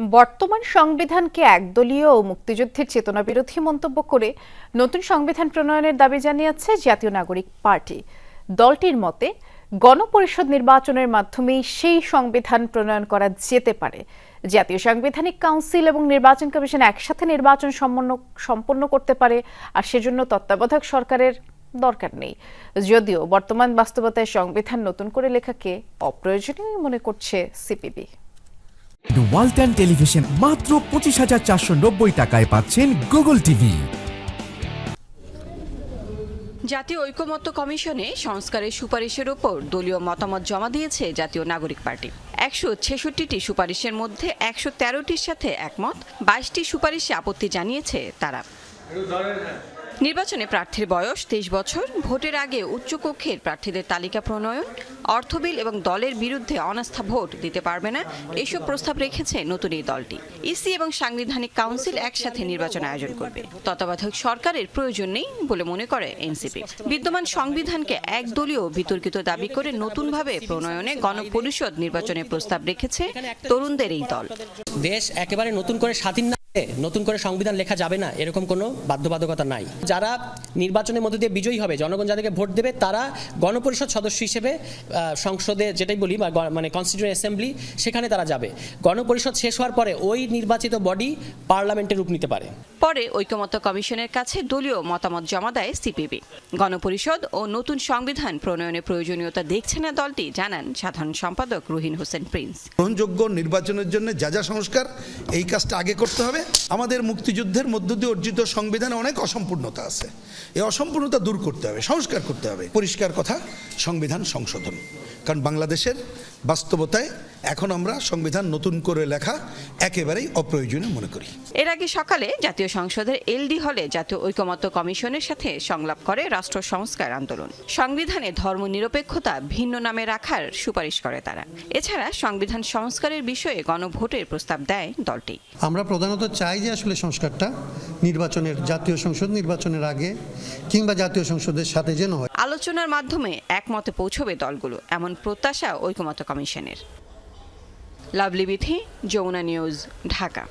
বর্তমান সংবিধানকে একদলীয় ও মুক্তিযুদ্ধের চেতনা বিরোধী মন্তব্য করে নতুন সংবিধান প্রণয়নের দাবি জানিয়েছে জাতীয় নাগরিক পার্টি। দলটির মতে, গণপরিষদ নির্বাচনের মাধ্যমেই সেই সংবিধান প্রণয়ন করা যেতে পারে। জাতীয় সাংবিধানিক কাউন্সিল এবং নির্বাচন কমিশন একসাথে নির্বাচন সম্পন্ন সম্পন্ন করতে পারে, আর সেজন্য তত্ত্বাবধায়ক সরকারের দরকার নেই। যদিও বর্তমান বাস্তবতায় সংবিধান নতুন করে লেখাকে অপ্রয়োজনীয় মনে করছে সিপিবি। ওয়ালটন টেলিভিশন মাত্র পঁচিশ হাজার চারশো নব্বই টাকায় পাচ্ছেন গুগল টিভি। জাতীয় ঐকমত্য কমিশনে সংস্কারের সুপারিশের ওপর দলীয় মতামত জমা দিয়েছে জাতীয় নাগরিক পার্টি। একশো ছেষট্টিটি সুপারিশের মধ্যে একশো তেরোটির সাথে একমত, বাইশটি সুপারিশে আপত্তি জানিয়েছে তারা। নির্বাচনে প্রার্থীর বয়স তেইশ বছর। ভোটের আগে উচ্চকক্ষের প্রার্থীদের তালিকা প্রণয়ন অর্থবিল এবং দলের বিরুদ্ধে অনাস্থা ভোট দিতে পারবে না, এসব প্রস্তাব রেখেছে নতুন এই দলটি। ইসি এবং সাংবিধানিক কাউন্সিল একসাথে নির্বাচন আয়োজন করবে। তত্ত্বাবধায়ক সরকারের প্রয়োজন নেই বলে মনে করে এনসিপি। বিদ্যমান সংবিধানকে একদলীয় বিতর্কিত দাবি করে নতুনভাবে প্রণয়নে গণপরিষদ নির্বাচনের প্রস্তাব রেখেছে তরুণদের এই দল। দেশ একেবারে নতুন করে স্বাধীন নতুন করে সংবিধান লেখা যাবে না এরকম কোনো বাধ্যবাধকতা নাই। যারা নির্বাচনের মধ্যে দিয়ে বিজয়ী হবে জনগণ যাদেরকে ভোট দেবে তারা গণপরিষদ সদস্য হিসেবে সংসদে যেটাই বলি বা গ- মানে কনস্টিটিউন্ট অ্যাসেম্বলি সেখানে তারা যাবে। গণপরিষদ শেষ হওয়ার পরে ওই নির্বাচিত বডি পার্লামেন্টে রূপ নিতে পারে। পরে ঐকমত্য কমিশনের কাছে দলীয় মতামত জমা দেয় সিপিবি। গণপরিষদ ও নতুন সংবিধান প্রণয়নের প্রয়োজনীয়তা দেখছে না দলটি জানান সাধারণ সম্পাদক রুহিন হোসেন প্রিন্স। গ্রহণযোগ্য নির্বাচনের জন্য যা যা সংস্কার এই কাজটা আগে করতে হবে। আমাদের মুক্তিযুদ্ধের মধ্য দিয়ে অর্জিত সংবিধানে অনেক অসম্পূর্ণতা আছে। এই অসম্পূর্ণতা দূর করতে হবে, সংস্কার করতে হবে। পরিষ্কার কথা, সংবিধান সংশোধন। কারণ বাংলাদেশের বাস্তবতায় এখন আমরা সংবিধান নতুন করে লেখা একেবারেই অপ্রয়োজনীয় মনে করি। এর আগে সকালে জাতীয় সংসদের এলডি হলে জাতীয় ঐকমত্য কমিশনের সাথে সংলাপ করে রাষ্ট্র সংস্কার আন্দোলন। সংবিধানে ধর্ম নিরপেক্ষতা ভিন্ন নামে রাখার সুপারিশ করে তারা। এছাড়া সংবিধান সংস্কারের বিষয়ে গণভোটের প্রস্তাব দেয় দলটি। আমরা প্রধানত চাই যে আসলে সংস্কারটা নির্বাচনের জাতীয় সংসদ নির্বাচনের আগে কিংবা জাতীয় সংসদের সাথে যেন হয়। আলোচনার মাধ্যমে একমতে পৌঁছবে দলগুলো এমন প্রত্যাশা ঐকমত্য কমিশনের। Lovely Bithi Jamuna news Dhaka